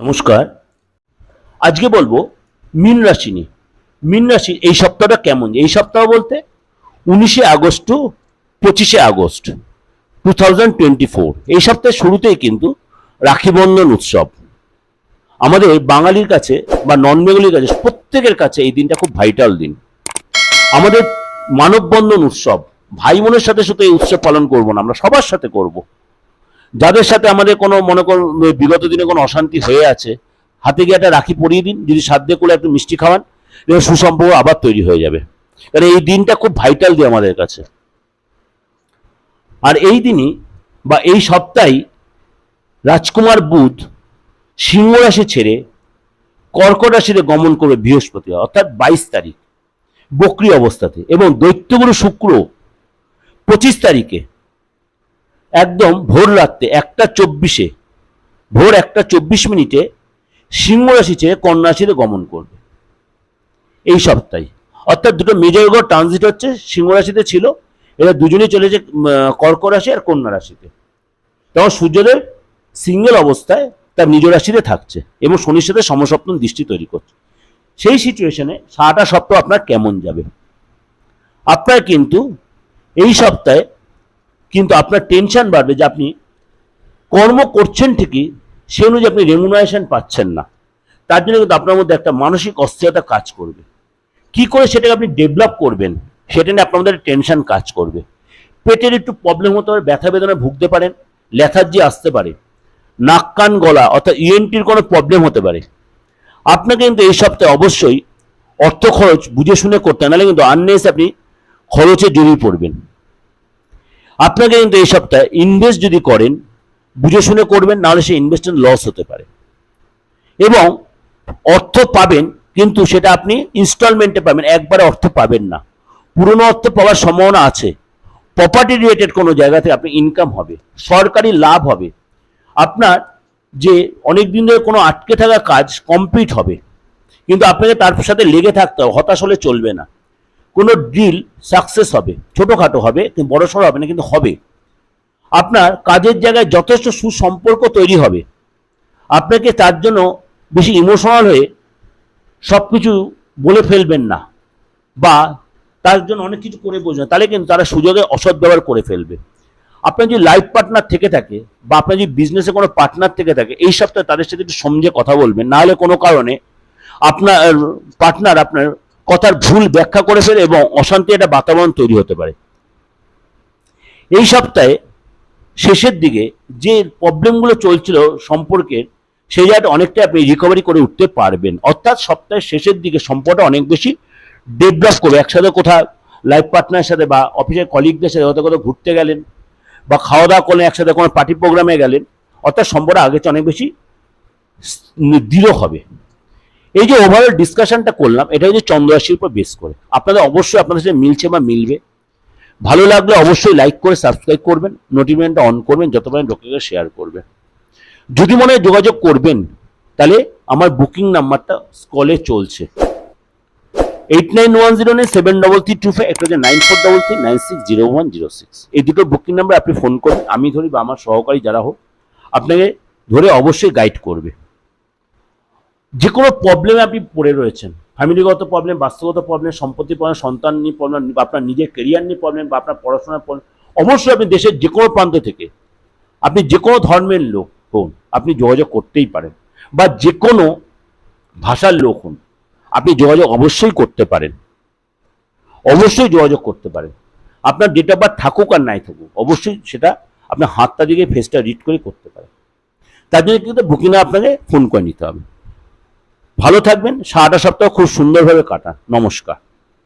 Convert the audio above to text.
নমস্কার। আজকে বলব মীন রাশি নিয়ে। মীন রাশি এই সপ্তাহটা কেমন? এই সপ্তাহ বলতে উনিশে আগস্ট টু পঁচিশে August two thousand twenty four. এই সপ্তাহের শুরুতেই কিন্তু রাখি বন্ধন উৎসব। আমাদের বাঙালির কাছে বা নন বেঙ্গলির কাছে, প্রত্যেকের কাছে এই দিনটা খুব ভাইটাল দিন। আমাদের মানববন্ধন উৎসব, ভাই বোনের সাথে শুধু এই উৎসব পালন করব না, আমরা সবার সাথে করব। যাদের সাথে আমাদের কোনো মনে করুন, বিগত দিনে কোনো অশান্তি হয়ে আছে, হাতে গিয়ে একটা রাখি পরিয়ে দিন, যদি সাধ্যে করে একটু মিষ্টি খাওয়ান দেখবেন সুসম্পর্ক আবার তৈরি হয়ে যাবে। কারণ এই দিনটা খুব ভাইটাল দিয়ে আমাদের কাছে। আর এই দিনই বা এই সপ্তাহেই রাজকুমার বুধ সিংহ রাশি ছেড়ে কর্কট রাশিতে গমন করবে বৃহস্পতি, অর্থাৎ বাইশ তারিখ, বক্রি অবস্থাতে। এবং দৈত্যগুরু শুক্র পঁচিশ তারিখে একদম ভোর রাত্রে একটা চব্বিশে, ভোর একটা চব্বিশ মিনিটে সিংহ রাশি ছেড়ে কন্যা রাশিতে গমন করবে। এই সপ্তাহে। অর্থাৎ দুটো মেজর গ্রহ ট্রানজিট হচ্ছে, সিংহ রাশিতে ছিল, এরা দুজনেই চলেছে কর্ক রাশি আর কন্যা রাশিতে। তখন সূর্যদেব সিঙ্গেল অবস্থায় তার নিজ রাশিতে থাকছে এবং শনির সাথে সমসপ্তম দৃষ্টি তৈরি করছে। সেই সিচুয়েশনে সারাটা সপ্তাহ আপনার কেমন যাবে? আপনার কিন্তু এই সপ্তাহে কিন্তু আপনার টেনশন বাড়বে যে আপনি কর্ম করছেন ঠিকই, সে অনুযায়ী আপনি রেমুনারেশন পাচ্ছেন না। তার জন্য কিন্তু আপনার মধ্যে একটা মানসিক অস্থিরতা কাজ করবে। কি করে সেটাকে আপনি ডেভেলপ করবেন, সেটা নিয়ে আপনার মধ্যে টেনশন কাজ করবে। পেটের একটু প্রবলেম হতে পারে, ব্যথা বেদনা ভুগতে পারেন ল্যাথার্জি আসতে পারে, নাক কান গলা অর্থাৎ ইএনটির কোনো প্রবলেম হতে পারে। আপনাকে কিন্তু এই সপ্তাহে অবশ্যই অর্থ খরচ বুঝে শুনে করতে নাহলে কিন্তু আননেস আপনি খরচে জড়িয়ে পড়বেন। আপনাকে কিন্তু এই সপ্তাহে ইনভেস্ট যদি করেন, বুঝে শুনে করবেন, নাহলে সেই ইনভেস্টের লস হতে পারে। এবং অর্থ পাবেন, কিন্তু সেটা আপনি ইনস্টলমেন্টে পাবেন, একবারে অর্থ পাবেন না। পুরনো অর্থ পাওয়ার সম্ভাবনা আছে। প্রপার্টি রিলেটেড কোনো জায়গা থেকে আপনি ইনকাম হবে, সরকারি লাভ হবে। আপনার যে অনেক দিন ধরে কোনো আটকে থাকা কাজ কমপ্লিট হবে। কিন্তু আপনাকে তার সাথে লেগে থাকতে হবে, হতাশ হলে চলবে না। কোনো ডিল সাকসেস হবে, ছোটোখাটো হবে, কিন্তু বড় সড়ো হবে না, কিন্তু হবে। আপনার কাজের জায়গায় যথেষ্ট সুসম্পর্ক তৈরি হবে। আপনাকে তার জন্য বেশি ইমোশনাল হয়ে সব কিছু বলে ফেলবেন না, বা তার জন্য অনেক কিছু করে বোঝেন তাহলে কিন্তু তারা সুযোগে অসৎ ব্যবহার করে ফেলবে। আপনার যদি লাইফ পার্টনার থেকে থাকে, বা আপনার যদি বিজনেসে কোনো পার্টনার থেকে থাকে, এই সপ্তাহে তাদের সাথে একটু সমঝে কথা বলবেন, না হলে কোনো কারণে আপনার পার্টনার আপনার কথার ভুল ব্যাখ্যা করে ফেলে এবং অশান্তি একটা বাতাবরণ তৈরি হতে পারে। এই সপ্তাহে শেষের দিকে যে প্রবলেমগুলো চলছিল সম্পর্কের, সেই জায়গাটা অনেকটা আপনি রিকভারি করে উঠতে পারবেন। অর্থাৎ সপ্তাহের শেষের দিকে সম্পর্কটা অনেক বেশি ডেভেলপ করবে। একসাথে কোথাও লাইফ পার্টনারের সাথে বা অফিসের কলিগদের সাথে কোথাও কোথাও ঘুরতে গেলেন বা খাওয়া দাওয়া করলেন, একসাথে কোনো পার্টি প্রোগ্রামে গেলেন, অর্থাৎ সম্পর্কটা আগের চেয়ে অনেক বেশি দৃঢ় হবে। এই যে ওভারঅল ডিসকাশনটা করলাম, এটা হচ্ছে চন্দ্ররাশির উপর বেস করে। আপনাদের অবশ্যই আপনাদের সাথে মিলছে বা মিলবে। ভালো লাগলে অবশ্যই লাইক করে সাবস্ক্রাইব করবেন নোটিফিকেশনটা অন করবেন, যত পারেন লোকেকে শেয়ার করবেন। যদি মনে হয় যোগাযোগ করবেন, তাহলে আমার বুকিং নাম্বারটা স্কলে চলছে। Eight nine one zero nine seven double three two five একটা হচ্ছে nine four double three nine six zero one zero six এই দুটো বুকিং নাম্বার আপনি ফোন করবেন, আমি ধরি বা আমার সহকারী যারা হোক, আপনাকে ধরে অবশ্যই গাইড করবে। যে কোনো প্রবলেমে আপনি পড়ে রয়েছেন। ফ্যামিলিগত প্রবলেম বাস্তুগত প্রবলেম সম্পত্তি প্রবলেম সন্তান নিয়ে প্রবলেম বা আপনার নিজের কেরিয়ার নিয়ে প্রবলেম বা আপনার পড়াশোনার প্রবলেম অবশ্যই আপনি দেশের যে কোনো প্রান্ত থেকে, আপনি যে কোনো ধর্মের লোক হন, আপনি যোগাযোগ করতেই পারেন, বা যে কোনো ভাষার লোক হন, আপনি যোগাযোগ অবশ্যই করতে পারেন। অবশ্যই যোগাযোগ করতে পারেন। আপনার ডেট অফ বার্থ থাকুক আর নাই থাকুক, অবশ্যই সেটা আপনার হাতটা দিকে ফেসটা রিড করে করতে পারেন। তার জন্য কিন্তু বুকিংয়ে আপনাকে ফোন করে নিতে হবে। ভালো থাকবেন সারাটা সপ্তাহ খুব সুন্দরভাবে কাটান। নমস্কার।